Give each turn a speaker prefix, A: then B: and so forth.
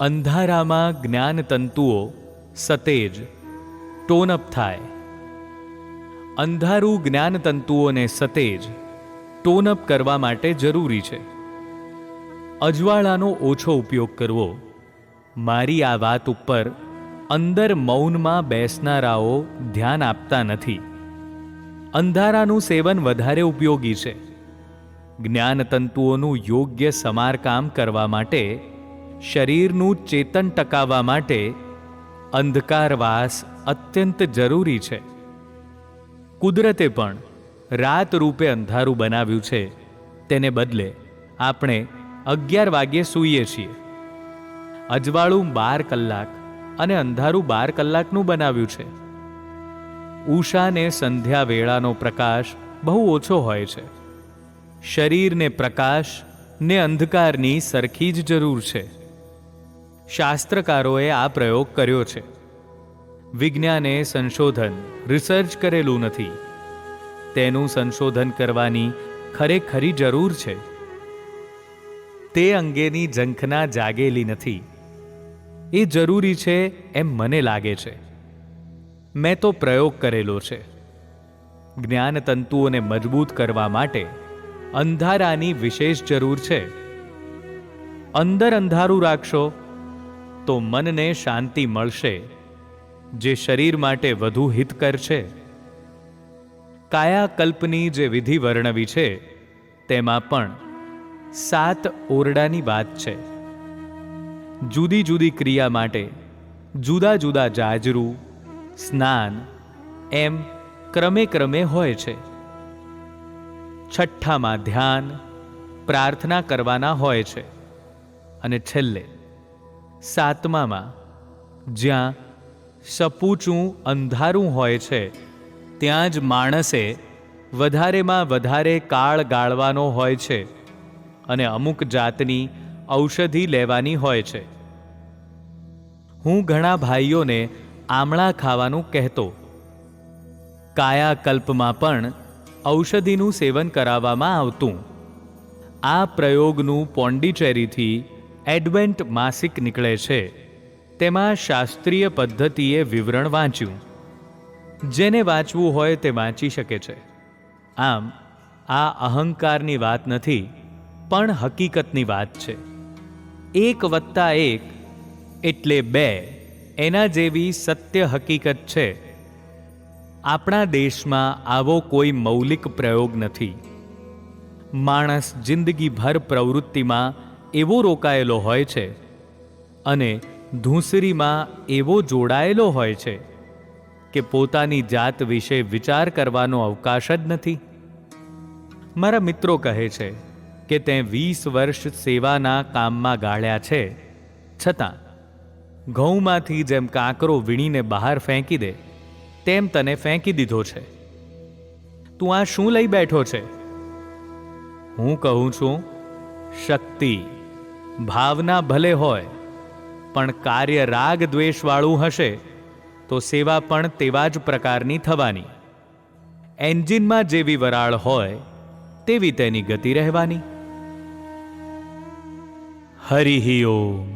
A: અંધારામાં જ્ઞાન તંતુઓ સતેજ ટોનઅપ થાય. અંધારું જ્ઞાન તંતુઓને સતેજ ટોનઅપ કરવા માટે જરૂરી છે. અજવાળાનો ઓછો ઉપયોગ કરવો. મારી આ વાત ઉપર અંદર મૌનમાં બેસનારાઓ ધ્યાન આપતા નથી. અંધારાનું સેવન વધારે ઉપયોગી છે. જ્ઞાન તંતુઓનું યોગ્ય સમારકામ કરવા માટે શરીરનું ચેતન ટકાવવા માટે અંધકારવાસ અત્યંત જરૂરી છે. કુદરતે પણ રાત રૂપે અંધારું બનાવ્યું છે. તેને બદલે આપણે અગિયાર વાગ્યે સૂઈએ છીએ. અજવાળું બાર કલાક અને અંધારું બાર કલાકનું બનાવ્યું છે. ઉષાને સંધ્યા વેળાનો પ્રકાશ બહુ ઓછો હોય છે. શરીરને પ્રકાશ ને અંધકારની સરખી જ જરૂર છે. શાસ્ત્રકારોએ આ પ્રયોગ કર્યો છે. વિજ્ઞાને સંશોધન, રિસર્ચ કરેલું નથી. તેનું સંશોધન કરવાની ખરેખરી જરૂર છે. તે અંગેની ઝંખના જાગેલી નથી. એ જરૂરી છે એમ મને લાગે છે. મેં તો પ્રયોગ કરેલો છે. જ્ઞાન તંતુઓને મજબૂત કરવા માટે અંધારાની વિશેષ જરૂર છે. અંદર અંધારું રાખશો તો મનને શાંતિ મળશે, જે શરીર માટે વધુ હિતકર છે. કાયાકલ્પની જે વિધિ વર્ણવી છે, તેમાં પણ સાત ઓરડાની વાત છે. જુદી જુદી ક્રિયા માટે જુદા જુદા જાજરૂ, સ્નાન એમ ક્રમે ક્રમે હોય છે. છઠ્ઠામાં ધ્યાન, પ્રાર્થના કરવાના હોય છે. અને છેલ્લે સાતમામાં, જ્યાં સપૂચું અંધારું હોય છે, ત્યાં જ માણસે વધારેમાં વધારે કાળ ગાળવાનો હોય છે અને અમુક જાતની ઔષધિ લેવાની હોય છે. હું ઘણા ભાઈઓને આમળા ખાવાનું કહેતો. કાયાકલ્પમાં પણ ઔષધિનું સેવન કરાવવામાં આવતું. આ પ્રયોગનું પોંડિચેરીથી એડવેન્ટ માસિક નીકળે છે. તેમાં શાસ્ત્રીય પદ્ધતિએ વિવરણ વાંચ્યું. જેને વાંચવું હોય તે વાંચી શકે છે. આમ, આ અહંકારની વાત નથી, પણ હકીકતની વાત છે. એક વત્તા એક એટલે બે એના જેવી સત્ય હકીકત છે. આપણા દેશમાં આવો કોઈ મૌલિક પ્રયોગ નથી. માણસ જિંદગીભર પ્રવૃત્તિમાં એવો રોકાયેલો હોય છે અને ધૂંસરીમાં એવો જોડાયેલો હોય છે કે પોતાની જાત વિશે વિચાર કરવાનો અવકાશ જ નથી. મારા મિત્રો કહે છે કે તે વીસ વર્ષ સેવાના કામમાં ગાળ્યા છે. છતાં, ઘઉંમાંથી જેમ કાંકરો વીણીને બહાર ફેંકી દે, તેમ તને ફેંકી દીધો છે. તું આ શું લઈ બેઠો છે? હું કહું છું, શક્તિ. ભાવના ભલે હોય, પણ કાર્ય રાગ દ્વેષવાળું હશે, તો સેવા પણ તેવા જ પ્રકારની થવાની. એન્જિનમાં જેવી વરાળ હોય, તેવી તેની ગતિ રહેવાની. હરિ ઓમ.